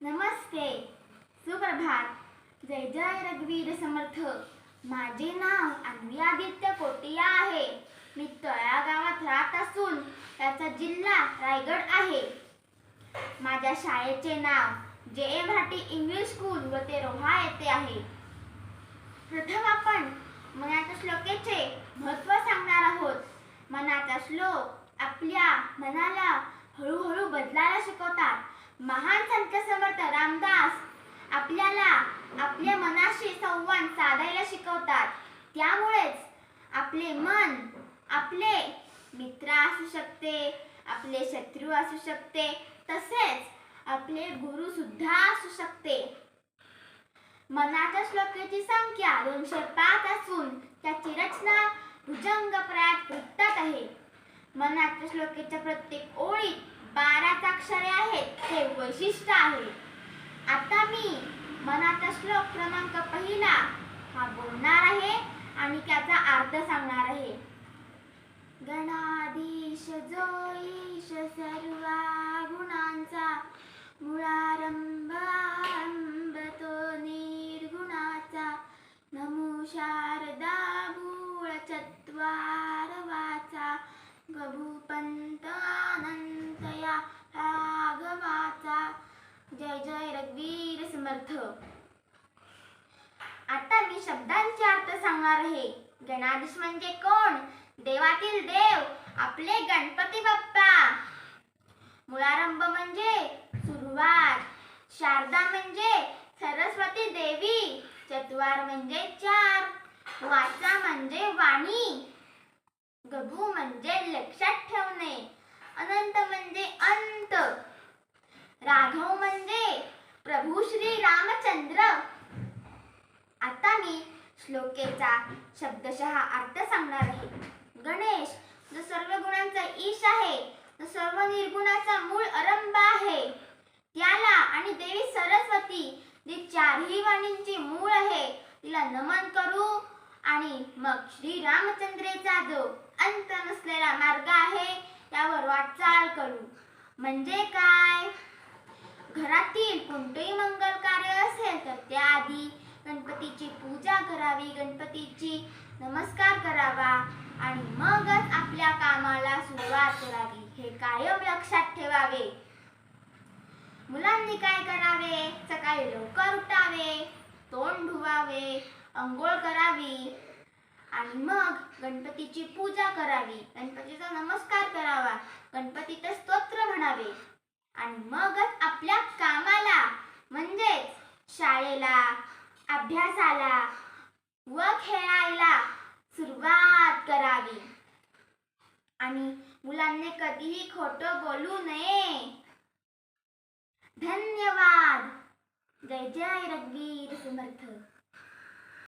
नमस्ते. सुप्रभात. जय जय रघुवीर समर्थ. माझे नाव अन्वी आदित्य कोटिया आहे. मी तळा गावात राहत असून त्याचा जिल्हा रायगड आहे. माझ्या शाळेचे नाव जे एम भाटी इंग्लिश स्कूल व ते रोहा येथे आहे. प्रथम आपण मनाच्या श्लोकेचे महत्त्व सांगणार आहोत. मनाचा श्लोक आपल्या मनाला हळूहळू बदलायला शिकवतात. महान संत समर्थ रामदास आपल्याला आपल्या आव्हान साधायला शिकवतात. त्यामुळेच आपले मन आपले मित्र असू शकते आपले शत्रू असू शकते तसेच आपले गुरु सुद्धा असू शकते. मनाच्या श्लोकेची संख्या दोनशे पाच असून त्याची रचना भुजंगप्रात वृत्तात आहे. मनाच्या श्लोकेच्या प्रत्येक ओळीत बाराच अक्षरे आहेत हे वैशिष्ट्य आहे. आता मी मनाचा श्लोक क्रमांक पहिला. हा बोलणार आहे आणि त्याचा अर्थ सांगणार आहे. गणाधीश जो ईश सर्वा गुणांचा मुळारंभ आरंभ तो निर्गुणाचा. नमो शारदा भूळ चत्वार वाचा. गभूपंत अर्थ. आता मी शब्दांचे अर्थ सांगणार आहे. गणाधीश म्हणजे कोण? देवातील देव आपले गणपती बाप्पा. मुळारंभ म्हणजे सुरुवात. शारदा म्हणजे सरस्वती देवी. चतुवार म्हणजे चार. वाचा म्हणजे वाणी गभू म्हणजे लक्षात ठेवणे अनंत म्हणजे अंत राघव म्हणजे प्रभू श्री रामचंद्र. आता मी श्लोकेचा शब्दशः अर्थ सांगणार. आहे गणेश जो सर्व गुणांचा ईश आहे जो सर्व निर्गुणाचा मूळ आरंभ आहे त्याला आणि देवी सरस्वती जी चारही वाणींची मूळ आहे तिला नमन करू आणि मग श्री रामचंद्रेचा जो अंत नसलेला मार्ग आहे त्यावर वाटचाल करू. म्हणजे काय? घरातील कोणतेही मंगल कार्य असेल तर त्याआधी गणपतीची पूजा करावी गणपतीची नमस्कार करावा आणि मगच आपल्या कामाला सुरुवात करावी. हे कायम लक्षात ठेवावे. मुलांनी काय करावे? सकाळी लवकर उठावे तोंड धुवावे अंघोळ करावी आणि मग गणपतीची पूजा करावी. गणपतीचा नमस्कार करावा गणपतीचं स्तोत्र म्हणावे आणि मगच आपल्या कामाला म्हणजेच शाळेला अभ्यासाला व खेळायला सुरुवात करावी. आणि मुलांनी कधीही खोटं बोलू नये. धन्यवाद. जय जय रघुवीर समर्थ.